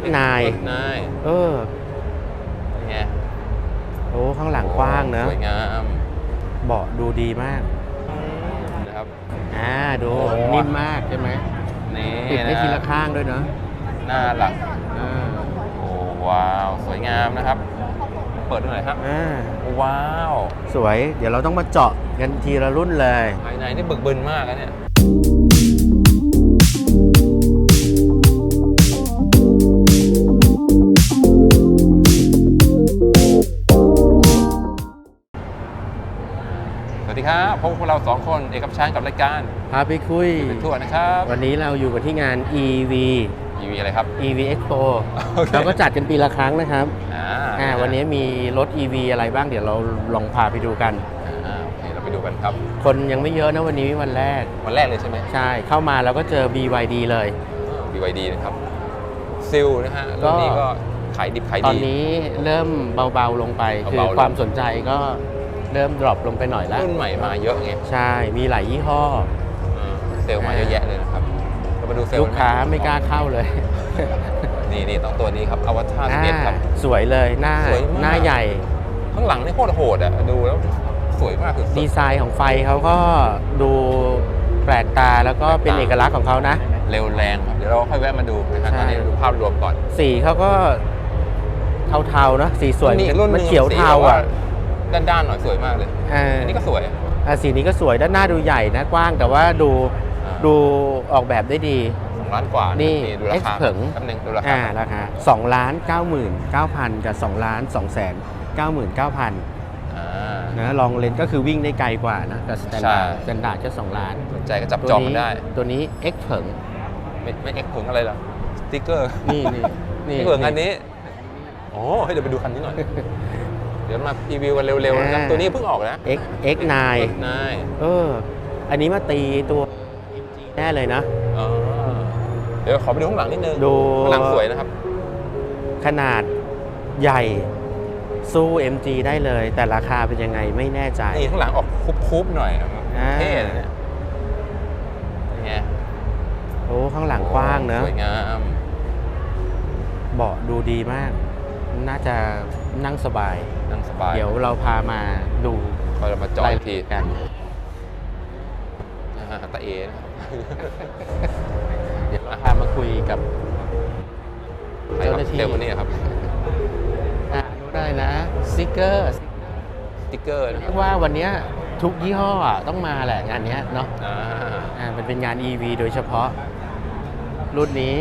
X9 นายเออเป็นไงโอ้ข้างหลังกว้างนะสวยงามเบาะดูดีมาก นะครับ อ่าดูโอ้ นิ่มมากใช่ไหมนี่ติดได้นะทีละข้างด้วยเนาะหน้าหลังอ่าโอ้ว้าว สวยงามนะครับ เปิดดูหน่อยครับ อ่าว้าว สวยเดี๋ยวเราต้องมาเจาะกันทีละรุ่นเลย ภายในนี่บึกบึนมากนะเนี่ย พบกับพวกเราสองคนเอกกับชานกับรายการพาไปคุย เป็นทั่วนะครับวันนี้เราอยู่กันที่งาน EV EV อะไรครับ EV Expo โอเคเราก็จัดกันปีละครั้งนะครับอ่าอ่าวันนี้มีรถ EV อะไรบ้างเดี๋ยวเราลองพาไปดูกัน อ่าโอเคเราไปดูกันครับ คนยังไม่เยอะนะวันนี้วันแรก วันแรกเลยใช่ไหม ใช่เข้ามาเราก็เจอ BYD เลย BYD นะครับซิลนะฮะรุ่นนี้ก็ขายดิบขายตอนดี นี้เริ่มเบาๆลงไป คือเบาๆลง ความสนใจก็ เริ่มดรอปลงไปหน่อยแล้ว รุ่นใหม่มาเยอะไงใช่ มีหลายยี่ห้ออ่าเซลล์มาเยอะแยะเลยนะครับเรามาดูเซลล์ลูกค้าไม่กล้าเข้าเลย นี่นี่ต้องตัวนี้ครับอวตารสเก็ตครับอ่าสวยเลยหน้าสวยมาก หน้าใหญ่ ข้างหลังนี่โคตรโหดอะดูแล้วสวยมากคือดีไซน์ของไฟเขาก็ดูแปลกตาแล้วก็เป็นแปลกตา เอกลักษณ์ของเขานะ เร็วแรงครับเดี๋ยวเราค่อยแวะมาดูนะครับใช่ ตอนนี้เราดูภาพรวมก่อน สีเขาก็เทาๆเนอะสีสวยมีอีกรุ่นหมันึงเขียวสีเทาแบบอะ ด้านๆหน่อยสวยมากเลยอ่าอันนี้ก็สวย อ่าสีนี้ก็สวยด้านหน้าดูใหญ่นะกว้างแต่ว่าดูอ่า ดูออกแบบได้ดี สองล้านกว่านี่นี่ดูราคา X เผิง แป๊บนึงดูราคาอ่าราคา2ล้าน9 9 0 0 0กับ2ล้าน2แสน99,000อ่า นะลองเลนส์ก็คือวิ่งได้ไกลกว่านะกับสแตนดาร์ดใช่ สแตนดาร์ดจะ2ล้านสนใจก็จับจองกันได้ ตัวนี้ X เผิงไม่ไม่เอ็กเผิงอะไรหรอสติ๊กเกอร์นี่นี่ นี่นี่เผิงอันนี้โอ้ให้เดี๋ยวไปดูคันนี้หน่อยเดี๋ยวมาพรีวิวกันเร็วๆนะครับตัวนี้เพิ่งออกนะ X X9 นายเออ อันนี้มาตีตัวแน่เลยนะ อ๋อเดี๋ยวขอไปดูข้างหลังนิดนึงดู ข้างหลังสวยนะครับ ขนาดใหญ่สู้ MG ได้เลย แต่ราคาเป็นยังไงไม่แน่ใจ นี่ข้างหลังออกคุบๆหน่อยอ่า เท่เลยเนี่ยเป็นไงโอ้ข้างหลังกว้างเนอะสวยงาม เบาะดูดีมาก น่าจะนั่งสบาย นั่งสบายเดี๋ยวเราพามาดูเราจะมาจอยอีกทีกันอ่าตาเอนะครับเดี๋ยวเราพามาคุยกับใครเจ้าคหรับน้าที่เซลล์คนนี้ครับอ่าดูได้นะสติกเกอร์สติ๊กเกอร์นะคเรีรัยบกว่าวันเนี้ยทุกยี่ห้ออะต้องมาแหละงานเนี้ยเนาะอ่าอ่ามันเป็นงาน EV โดยเฉพาะ รุ่นนี้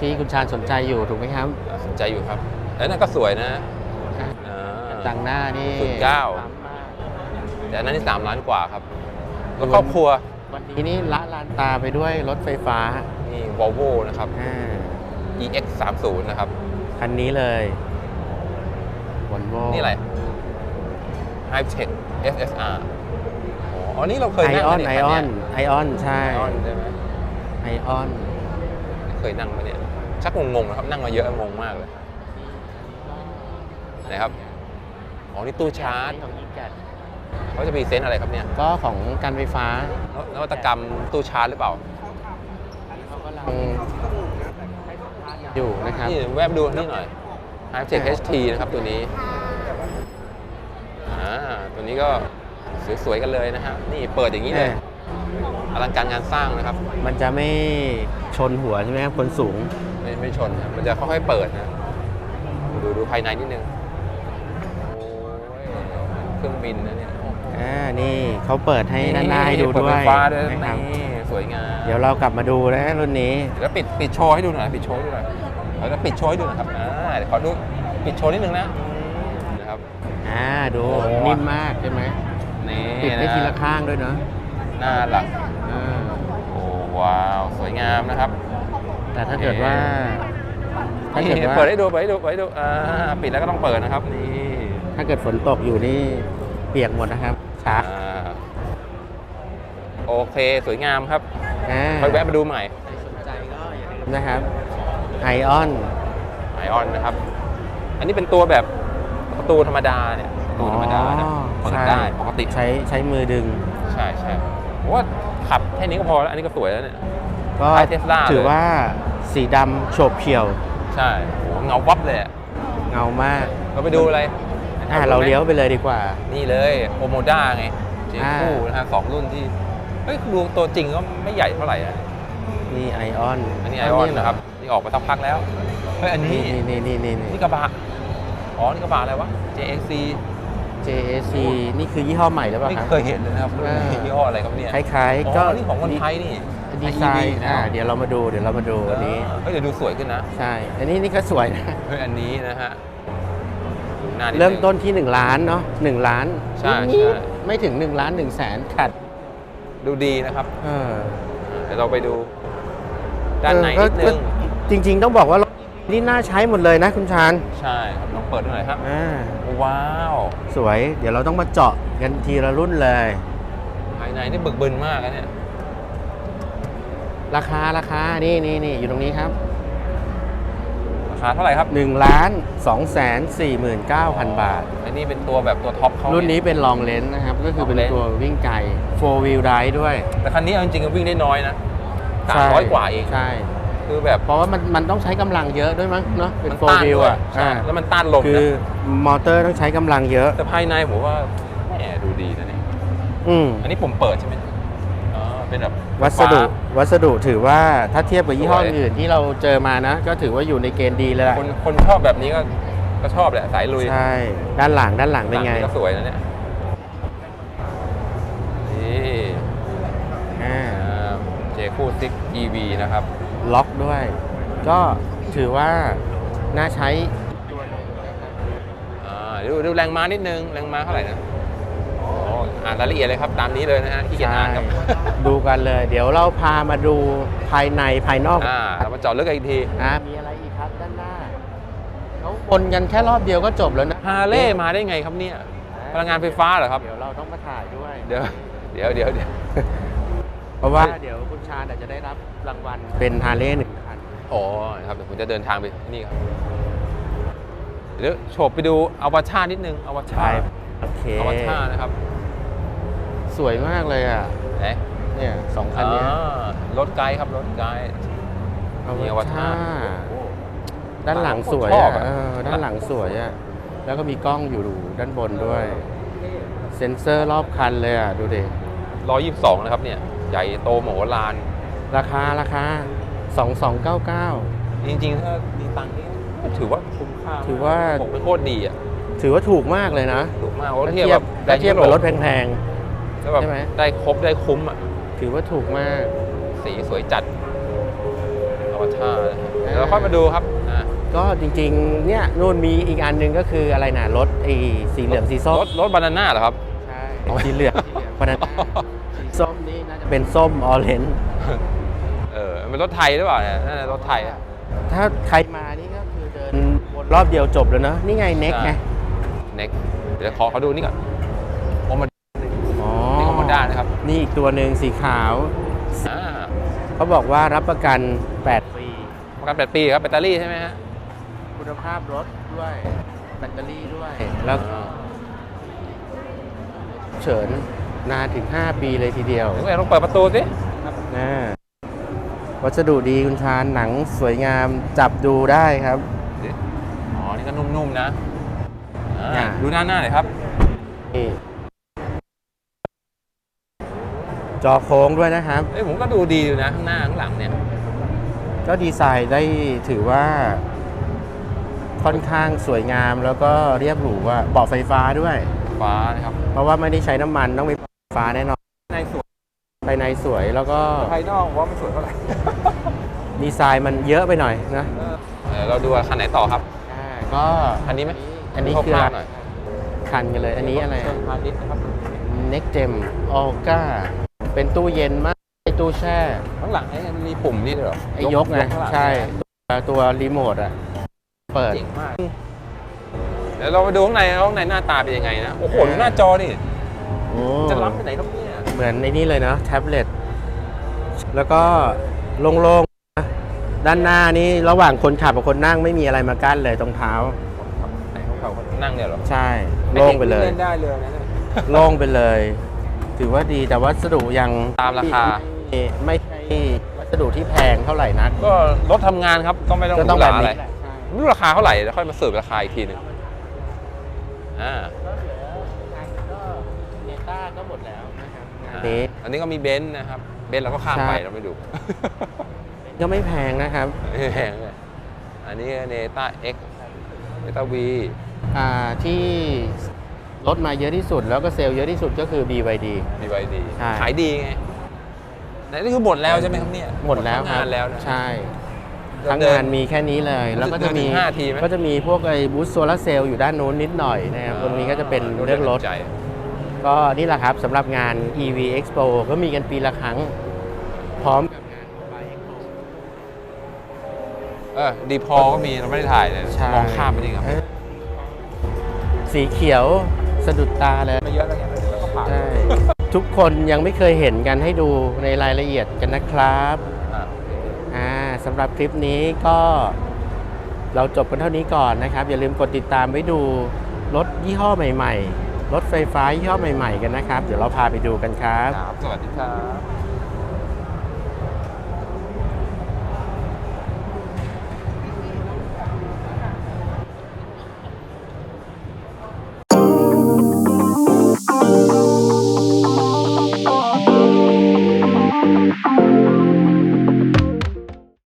ที่คุณชาญสนใจอยู่ถูกไหมครับ สนใจอยู่ครับ แล้วนั่นก็สวยนะอ่าอ่าตังหน้านี่ศูนย์เก้าแต่อันนั้นนี่สามล้านกว่าครับรถครอบครัววันนี้นี่ละลานตาไปด้วยรถไฟฟ้านี่ Volvo นะครับ อ่า EX 3 0นะครับ คันนี้เลยวอลโวนี่อะไร Hightech SSR อ๋ออันนี้เราเคยไอนั่งออนหมไอเยอคัอนเนี้ยไอออนใช่ไอออนใช่ไหมไอออน เคยนั่งไหมเนี่ย ชักงงๆนะครับ นั่งมาเยอะงงมากเลย ไหนครับอ๋อนี่ตู้ชาร์จของอีแกดเขาจะมีเซนส์อะไรครับเนี่ยก็ของการไฟฟ้านวัตกรรมตู้ชาร์จหรือเปล่าเขากำลังอยู่นะครับนี่แวบดูนี่หน่อย Hightech HT นะครับตัวนี้อ่าตัวนี้ก็สวยๆกันเลยนะฮะนี่เปิดอย่างนี้เลยอลังการงานสร้างนะครับ มันจะไม่ชนหัวใช่ไหมครับคนสูง ไม่ไม่ชนครับมันจะค่อยๆเปิดนะ ดูดูภายในนิดนึงโอ้ย เครื่องบินนะเนี่ยโอ้โหอ่านี่เขาเปิดให้ด้านหน้าให้ดูเปิด้วไฟยฟ้าด้วยนะครับนี่สวยงามเดี๋ยวเรากลับมาดูนะรุ่นนี้เดี๋ยวปิดปิดโชว์ให้ดูหน่อยปิดโชว์ให้ดูหน่อยเราจะปิดโชว์ให้ดูหนะครับอ่าเดี๋ยวขอดูปิดโชว์นิดนึงนะนะครับ อ่าดูโอ้นิ่มมากใช่ไหมนี่ติดได้นะทีละข้างด้วยเนาะหน้าหลังอ่าโอ้ว้าวสวยงามนะครับ แต่ถ้าเกิดว่า ถ้าเกิดนี่ว่า เปิดให้ดูเปิดให้ดูเปิดให้ดูอ่าปิดแล้วก็ต้องเปิดนะครับนี่ ถ้าเกิดฝนตกอยู่นี่เปียกหมดนะครับชักอ่าโอเคสวยงามครับอ่าค่อยแวะมาดูใหม่สนใจก็อย่าลืมนะครับไอออนไอออนนะครับ อันนี้เป็นตัวแบบประตูธรรมดาเนี่ยประตูธรรมดานะเปิดได้ปกติ ใช้ใช้มือดึง ใช่ใช่ผมว่าขับแค่นี้ก็พอแล้ว อันนี้ก็สวยแล้วเนี่ย ก็คล้าย Tesla ถือเลย ว่าสีดำโฉบเฉี่ยว ใช่โอ้โหเงาวับเลยอะเงามาก เราไปดูอะไร อะเราเลี้ยวไปเลยดีกว่า นี่เลยโอโมด้าไงเจอ่าคู่นะฮะสองรุ่นที่เฮ้ยดูตัวจริงก็ไม่ใหญ่เท่าไหร่อะนี่ไอออนอันนี้ไอออนนะครับนี่ออกมาสักพักแล้วเฮ้ยอันนี้นี่นี่นี่นี่นี่กระบะอ๋อนี่กระบะอะไรวะ JXC JAC นี่คือยี่ห้อใหม่หรือเปล่าไม่ครับเคยเห็นเลยนะครับอ่ายี่ห้ออะไรครับเนี่ยคล้ายๆอ๋ก็อนี่ของคนไทยนี่ดีไซน์นะอ่าเดี๋ยวเรามาดูเดี๋ยวเรามาดูอันนี้เฮ้ยเดี๋ยวดูสวยขึ้นนะ ใช่ อันนี้นี่ก็สวยนะเฮ้ยอันนี้นะฮะ หน้าดเริ่มงต้นที่ 1 ล้านเนาะ1ล้านใช่นิดๆใช่ ไม่ถึง 1 ล้าน1แสนขัดดูดีนะครับเออเดี๋ยวเราไปดู ด้านในเออนิดก็นึง จริง ๆ ต้องบอกว่ารถนี่น่าใช้หมดเลยนะคุณชานใช่ครับลองเปิดดูหน่อยครับ อ่าว้าว สวยเดี๋ยวเราต้องมาเจาะกันทีละรุ่นเลย ภายในนี่บึกบึนมากนะเนี่ย ราคาราคานี่นี่นี่อยู่ตรงนี้ครับ ราคาเท่าไหร่ครับ 1ล้าน2แสน49,000 บาท อันนี้เป็นตัวแบบตัวท็อปเขารุ่นเยนี้เป็นลองเลนนะครับ ก็คือเป็น Long lens ตัววิ่งไกล4 wheel drive ด้วย แต่คันนี้เอาจริงๆวิ่งได้น้อยนะสามใช่ร้อยกว่าเอง ใช่ คือแบบเพราะว่ามันมันต้องใช้กำลังเยอะด้วยมั้งเนาะเป็น มัน4ต้าน wheel ด้วยอะใช่อ่าแล้วมันต้านลมคือนะมอเตอร์ต้องใช้กำลังเยอะ แต่ภายในผมว่าแหมดูดีนะเนี่ย อืม อันนี้ผมเปิดใช่ไหมอ๋อ เป็นแบบวัสดุฟ้าวัสดุถือว่าถ้าเทียบกับยี่ห้อสวยอื่นที่เราเจอมานะ ก็ถือว่าอยู่ในเกณฑ์ดีเลยล่ะคนคนชอบแบบนี้ก็ก็ชอบแหละสายลุยใช่ด้านหลังด้านหลังเป็นไงหลัก็สวยนะเนี่ยนี่อ่าเจคู่ซิก EV นะครับ ล็อกด้วย ก็ถือว่าน่าใช้อ่าดูดูแรงม้านิดนึง แรงม้าเท่าไหร่นะ อ๋ออ่านรายละเอียดเลยครับ ตามนี้เลยนะฮะที่เขียนอ่านครับดูกันเลย เดี๋ยวเราพามาดูภายในภายนอกอ่าเรามาเจาะลึกกันอีกทีอะมีอะไรอีกครับด้านหน้าเขาบนกันแค่รอบเดียวก็จบแล้วนะฮาร์เลย์มาได้ไงครับเนี่ยพลังงานไฟฟ้าเหรอครับ เดี๋ยวเราต้องมาถ่ายด้วย เดี๋ยวเดี๋ยวเดี๋ยวเดี๋ยวเพราะว่าเดี๋ยวคุณชาญอาจจะได้รับรางวัลเป็นฮาร์เลย์หนึ่งคันอ๋อนะครับเดี๋ยวผมจะเดินทางไปที่นี่ครับเดี๋ยวโฉบไปดูอวชานิดนึงอวชาโอเคอวชานะครับ สวยมากเลยอะไหนเนี่ยสองคันเนี้ยอ่ารถไกด์ครับรถไกด์มีอวตารด้านหลังสวยชออะบอะเออด้านหลังสวยอะแล้วก็มีกล้องอยู่ด้านบนด้วย เซ็นเซอร์รอบคันเลยอะ ดูดิร้อยยี่สิบสองนะครับเนี่ย ใหญ่โตโมโหลาน ราคาราคา2299จริงๆถ้ามีตังค์นี่ถือว่าคุ้มค่า ถือว่าผมเป็นโคตรดีอะ ถือว่าถูกมากเลยนะ ถูกมากถ้าถ้าเทีเทียยบบแบบถ้าเทียบกับรถแพง แล้วแบบใช่ไหม ได้ครบได้คุ้มอะๆถือว่าถูกมาก สีสวยจัดอวตารนะเดี๋ยวเราค่อยมาดูครับอะก็จริงๆ เนี่ยนู่นมีอีกอันหนึ่งก็คืออะไรนะรถไอ้สีเหลืองสีส้มรถรถบานาน่าเหรอครับ ใช่สีเหลืองบานาน่าสีส้มนี่น่าจะเป็นส้มออเรนจ์เออเป็นรถไทยหรือเปล่าเนี่ยน่าจะรถไทยอะถ้าใครมานี่ก็คือเดินวนรอบเดียวจบแล้วเนอะนี่ไงเน็กไง เน็กเดี๋ยวขอเขาดูนี่ก่อนโอมาอ๋อ นี่โอมาด้านะครับนี่อีกตัวหนึ่งสีขาว อ่าเขาบอกว่ารับประกัน 8 ปี ประกันแปดปีครับแบตเตอรี่ใช่ไหมฮะคุณภาพรถด้วย แบตเตอรี่ด้วย แล้วอ่าเฉินนานถึง 5 ปีเลยทีเดียวเดี๋ยวลองเปิดประตูสินะวัสดุดีคุณชาญหนังสวยงามจับดูได้ครับ อ๋อ นี่ก็นุ่มๆนะอ่าอ่าดูหน้าหน้าหน่อยครับนี่ จอโค้งด้วยนะครับ เอ้ยผมก็ดูดีอยู่นะข้างหน้าข้างหลังเนี่ย ก็ดีไซน์ได้ถือว่า ค่อนข้างสวยงามแล้วก็เรียบหรูว่าเบาะไฟฟ้าด้วย ฟ้านะครับ เพราะว่าไม่ได้ใช้น้ำมันต้องเป็นเบาะไฟฟ้าแน่นอนในสวยภายในสวยแล้วก็ภายนอกผมว่าไม่สวยเท่าไหร่ ดีไซน์มันเยอะไปหน่อยนะเออเราดูคันไหนต่อครับ อ่าก็คันนี้ไหมอันนี้คือคอะร่าวไรๆหน่อยคันกันเลย อันนี้อะไร เชิงพาณิชย์นะครับ Next Gem o g a เป็นตู้เย็นมากไอตู้แช่ ข้างหลังไอ้มันมีปุ่มนี่ด้วยเหรอไอยกไงข้างหลังใช่ตัวตัวรีโมทอะเปิด เจ๋งมากเดี๋ยวเราไปดูข้างในข้างในหน้าตาเป็นยังไงนะ โอ้โหอ่าดูหน้าจอดิโอ้ จะล้ำไปไหนครับเนี่ยเหมือนในนี่เลยนะแท็บเล็ต แล้วก็โล่งๆนะด้านหน้านี่ระหว่างคนขับกับคนนั่งไม่มีอะไรมากั้นเลยตรงเท้า ไหนของเขานั่งเนี่ยเหรอใช่ โล่งไปเลยเล่นได้เลยนะเนี่ย โล่งไปเลย ถือว่าดีแต่วัสดุยังตามราคา ไม่ไม่ใช่วัสดุที่แพงเท่าไหร่นัก ก็รถทำงานครับก็ไม่ต้องหก็รูต้องหแบราบอะไรนี้แหละใช่ไม่รู้ราคาเท่าไหร่แล้วค่อยมาสรุปราคาอีกทีหนึ่งอ่าเนต้าก็หมดแล้วนะครับอ่านี้อันนี้ก็มีเบนซ์นะครับ เบนซ์เราก็ข้ามใช่ไปเราไม่ดู ก็ไม่แพงนะครับไม่แพงเลยอันนี้เนต้าเอ็กเนต้าวีอ่าที่ ลดมาเยอะที่สุด แล้วก็เซลล์เยอะที่สุดก็คือ BYD บีวดีใช่ ขายดีไงแต่นี่คือหมดแล้วใช่ไหมครับเนี่ยหมดแล้วทั้งครังาบนแล้วนะ ใช่เดินทั้งงานมีแค่นี้เลย แล้วก็จะมีเดินถึงห้าทีไหม ก็จะมีพวกไอ้บูสโซลาเซลล์อยู่ด้านโน้นนิดหน่อยนะครับตรงนี้ก็จะเป็นเรื่องรถ ใจ ก็นี่แหละครับสำหรับงาน EV Expo ก็มีกันปีละครั้ง พร้อมกับงาน Mobile Expo เออดีพอก็มีเราไม่ได้ถ่ายเลยใช่มองข้ามไปจริงครับ เอ้ยสีเขียว สะดุดตาเลยไม่เยอะแล้วไงแล้วก็ผ่านใช่ทุกคนยังไม่เคยเห็นกันให้ดูในรายละเอียดกันนะครับอ่าอ่าสำหรับคลิปนี้ก็เราจบกันเท่านี้ก่อนนะครับ อย่าลืมกดติดตามไว้ดูรถยี่ห้อใหม่ ๆ รถไฟฟ้ายี่ห้อใหม่ ๆ กันนะครับ เดี๋ยวเราพาไปดูกันครับ ครับสวัสดีครับ